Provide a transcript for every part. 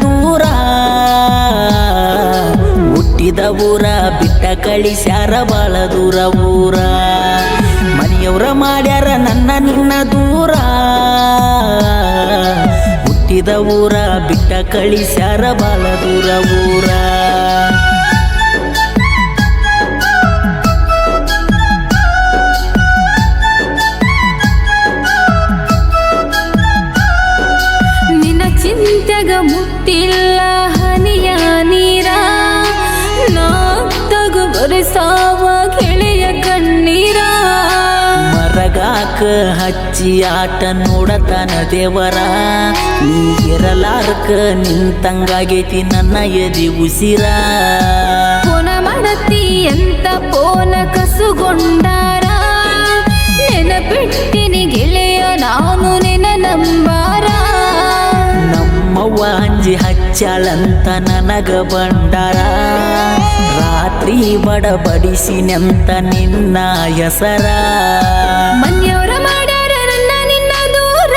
ದೂರ. ಹುಟ್ಟಿದ ಊರ ಬಿಟ್ಟ ಕಳಿಸ್ಯಾರ ಬಾಳ ದೂರ ಊರ. ಮನೆಯವ್ರ ಮಾಡ್ಯಾರ ನನ್ನ ನಿನ್ನ ದೂರ. ಹುಟ್ಟಿದ ಊರ ಬಿಟ್ಟ ಕಳಿಸ್ಯಾರ ಬಾಳ ದೂರ ಊರ. ಮುಟ್ಟಿಲ್ಲ ಹನಿಯ ನೀರ. ನಾಕ್ತಗು ಬರೆಸಾವ ಗೆಳೆಯ ಕಣ್ಣೀರ. ಮರಗಾಕ ಹಚ್ಚಿ ಆಟ ನೋಡತನ ದೇವರ. ನೀ ಇರಲಾರಕ ನಿಂತಂಗಾಗೈತಿ ನನ್ನ ಎದಿ ಉಸಿರ. ಪೋನ ಮಾಡತಿ ಎಂತ ಪೋನ ಕಸುಗೊಂಡಾರ. ನೆನಪಿಟ್ಟಿನಿ ಗೆಳೆಯ ನಾನು ನಿನ್ನ ನಂಬಾರ. ನಮ್ಮವ್ವ ಅಂಜಿ ಹಚ್ಚಲಂತ ನನಗ ಬಂಡಾರ ರಾತ್ರಿ ಬಡಬಡಿಸಿನಂತ ನಿನ್ನ ಹೆಸರ. ಮನ್ಯವ್ರ ಮಾಡ್ಯಾರ ನನ್ನ ನಿನ್ನ ದೂರ.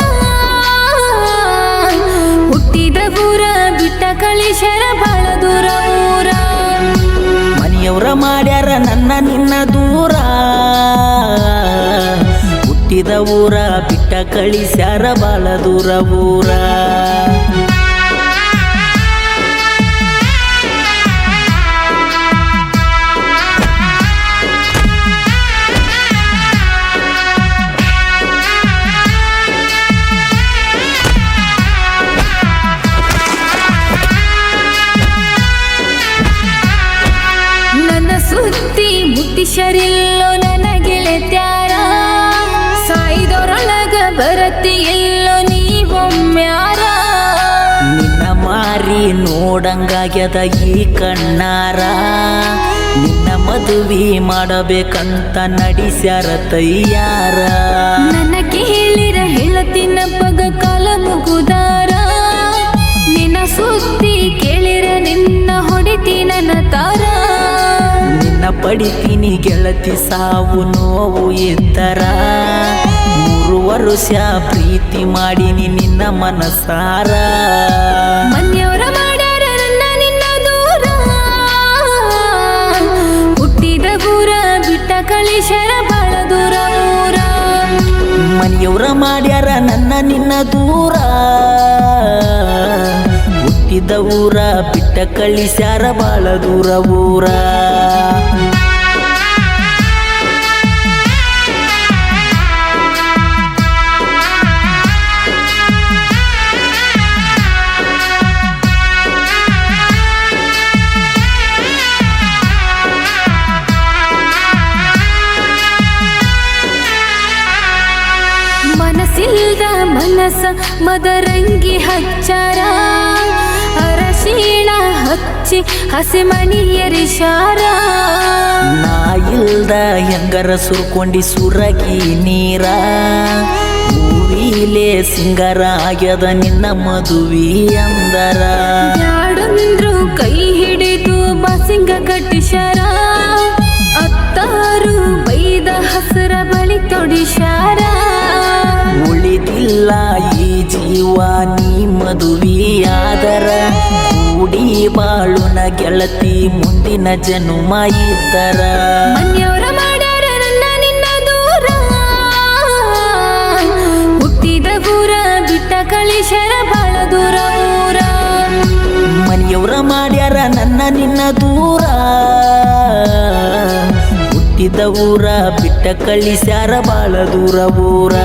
ಹುಟ್ಟಿದ ಊರ ಬಿಟ್ಟ ಕಳಿಶರ ಬಾಳ ದೂರ ಊರ. ಮನೆಯವರ ಮಾಡ್ಯಾರ ನನ್ನ ನಿನ್ನ ದೂರ. ಹುಟ್ಟಿದ ಊರ ಬಿಟ್ಟ ಕಳಿಸ್ಯಾರ ಬಾಳ ದೂರ ಊರ. ಮುಟ್ಟಿಸರಿಲ್ಲೋ ನನ್ನ ಗೆಳೆತ್ಯಾರ ಸಾಯ್ದೊರೊಳಗ ಬರತಿ ಎಲ್ಲೋ ನೀವೊಮ್ಮ್ಯಾರ ನಿನ್ನ ಮಾರಿ ನೋಡಂಗಾಗ್ಯದ ಈ ಕಣ್ಣಾರ? ನಿನ್ನ ಮದುವೆ ಮಾಡಬೇಕಂತ ನಡಿಸ್ಯಾರ ತಯ್ಯಾರ ಪಡಿತೀನಿ ಗೆಳತಿ ಸಾವು ನೋವು ಎತ್ತರ. ಮೂರು ವರುಷ ಪ್ರೀತಿ ಮಾಡಿನಿ ನಿನ್ನ ಮನಸಾರ. ಮನೆಯವರ ಮಾಡ್ಯಾರ ನನ್ನ ನಿನ್ನ ದೂರ. ಹುಟ್ಟಿದ ಊರ ಬಿಟ್ಟ ಕಳಿಶರ ಬಾಳ ದೂರ ಊರ ಮನೆಯವರ ಮಾಡ್ಯಾರ ನನ್ನ ನಿನ್ನ ದೂರ. ಹುಟ್ಟಿದ ಊರ ಬಿಟ್ಟ ಕಳಿಸ್ಯಾರ ಬಾಳ ದೂರ ಊರ. ಮನಸ್ಸ ಮದರಂಗಿ ಹಚ್ಚರ. ಅರಶೀಣ ಹಚ್ಚಿ ಹಸಿಮಣಿಯರಿಶಾರ ನಾ ಇಲ್ದ ಹೆಂಗರ ಸುರ್ಕೊಂಡಿ ಸುರಗಿ ನೀರ. ಹೂವಿಲೆ ಸಿಂಗರ ಆಗ್ಯದ ನಿನ್ನ ಮದುವಿ ಅಂದರ. ಯಾಡಂದ್ರು ಕೈ ಹಿಡಿದು ಬಸಿಂಗ ಕಟ್ಟಿಶಾರ ಅತ್ತಾರು ಬೈದ ಹಸರ ಬಳಿ ತೊಡಿಶಾರ ಉಳಿದಿಲ್ಲ ಈ ಜೀವ ನೀ ಮದುವೆಯಾದರ ಕೂಡಿ ಬಾಳುನ ಗೆಳತಿ ಮುಂದಿನ ಜನುಮ ಇದ್ದರ. ಮನ್ಯವ್ರ ಮಾಡ್ಯಾರ ನನ್ನ ನಿನ್ನ ದೂರ. ಹುಟ್ಟಿದ ಊರ ಬಿಟ್ಟ ಕಳಿಶರ ಬಾಳ ದೂರ ಊರ. ಮನೆಯವ್ರ ಮಾಡ್ಯಾರ ನನ್ನ ನಿನ್ನ ದೂರ. ಹುಟ್ಟಿದ ಊರ ಬಿಟ್ಟ ಕಳಿಸ್ಯಾರ ಬಾಳ ದೂರ ಊರ.